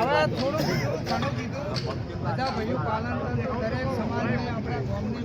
હવે થોડું ઘણું કીધું બધા ભાઈઓ પાલન કરે સમાજને આપણા ગામની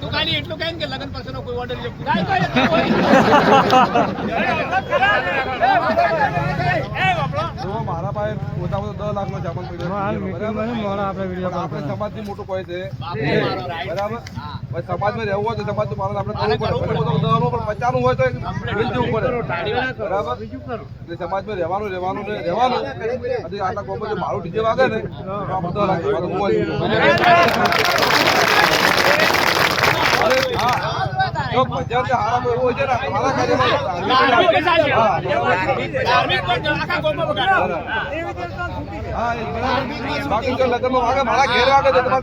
તું ખાલી એટલું કહે ને કે લગ્ન પછીનો કોઈ order છે. કાંઈ કોઈ નથી. જો મારા પાસે ઓછા ઓછા દસ લાખ નો જામન? આપણે સમાજથી મોટું કોઈ છે. બરાબર? સમાજમાં રહેવું હોય તો સમાજ આપણે કરવું પડે. પણ પચાસનું હોય તો બિલ જવું પડે. બરાબર? એટલે સમાજમાં રહેવાનું રહેવાનું ને રહેવાનું. અને આટલા કોમ્પો મારું ડીજે વાગે ને હા. જો ભજન તો હારામાં એવું છે ને મારા કાર્યમાં. બાકી જો લગ્નમાં વાગે મારા ઘેર વાગે તો તમારે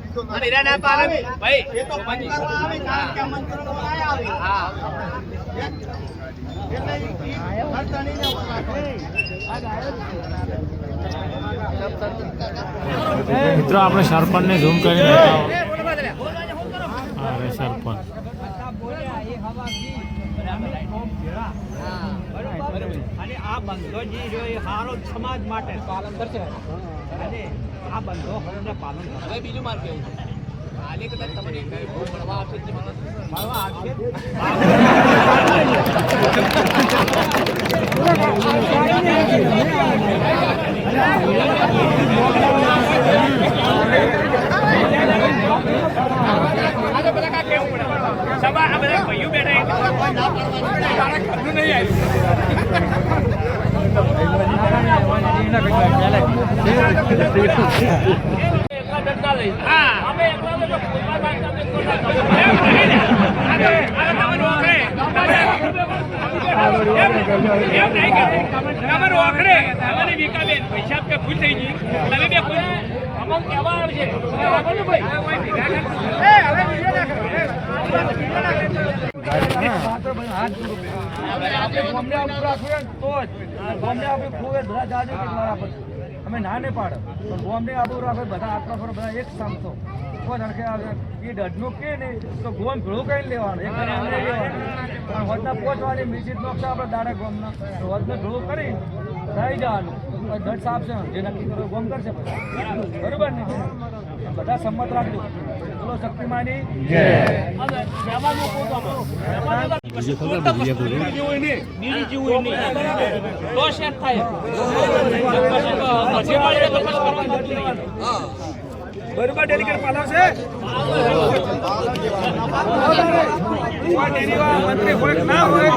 ભાઈ? આવે ના અને એના ના. ભાઈ મિત્રો આપણે સરપંચને ઝૂમ કરીને. સરપંચ. અને આ બંધો જે સારો સમાજ માટે. પાલન કરશે અને આ બંધો હમને પાલન હવે બીજું માર કેવું છે? કાલે કદાચ તમને બહુ મળવા આવશે જ મળવા આવશે? આ તો બધા કાંઈ કહેવું પડે. સભા આ બધા ભાઈઓ બેઠા નહીં આવ્યું. એકલા ડંડા લઈ. અમે એકલા તો ફૂલવા માંગતા અમે ખોટા ખબર. એમ નહીં ને. આ તો- આ તો તમારું ઓખરે. એમ નહીં કે તમારું ઓખરે. તમારી વિકાબેન પૈસા ભૂલ થઈ ગઈ તમે તો જ. ગામને આપણે ખૂબ ધરા જાજો મારા પર. અમે ના ને પાડો. પણ ગામને આબુ રાખે, બધા આત્મા બધા એક સામતો કોઈ ધડકે આવે, એ દઢનું કે ને તો ગોમ ભેળું કઈ લેવાનું, એક લેવાનું. પણ હોદના પહોંચવાની મિસિત નોકશે આપણે દાડા ગોમના. તો હોદને ભેળું કરી થઈ જવાનું. દઢ સાફ છે, જે નક્કી કરો ગોમ કરશે બરોબર ને? બધા સંમત રાખજો. બોલો શક્તિમાની. બરોબર. ડેલિકેટ પાલાવશે? મંત્રી હોય ના હોય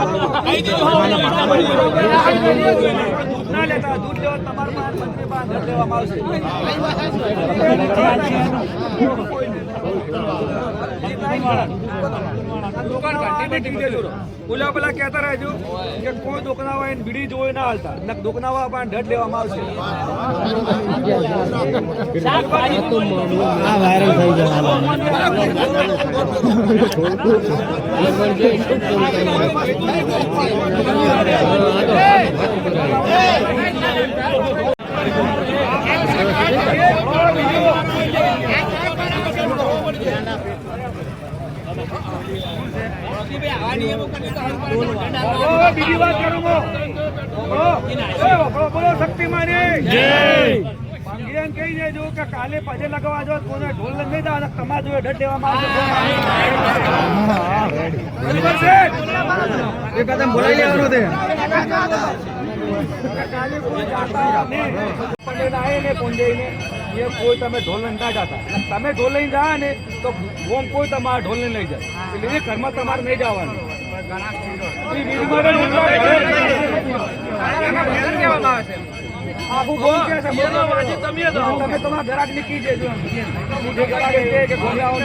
ના લેતા દૂધ લેવા તમારા પાસે મંત્રી પાસે લેવામાં આવશે દુકાન ઘંટી બેઠી દેજો ઓલા પેલા કહેતા રહેજો કે કોઈ દુકાનાવા એને બીડી જોઈ ના હાલતા. નક દુકાનાવા પણ ઢડ લેવામાં આવશે આ વાયરલ થઈ જવાનું ઓ, બીજી વાત કરું બોલો શક્તિમાની. ભાંગીયાને કહી દેજો કે કાલે પજે લગાવવા જો કોને ઢોલ લઈ જાય અને તમારા જોડે ઢડ લેવાનું. આયે ને પોંજેઈને, એ કોઈ તમે ઢોલ લઈને જાતા. તમે ઢોલ લઈને જાય ને તો ગોમ કોઈ તમારા ઢોલ લઈને લઈ જાય. એટલે એ ઘરમાં તમારે નહીં જવાનું. એ તમે તમારા ગ્રાહક ને કી દેજો એમ. જે ગ્રાહક કહે કે ગોમે આવો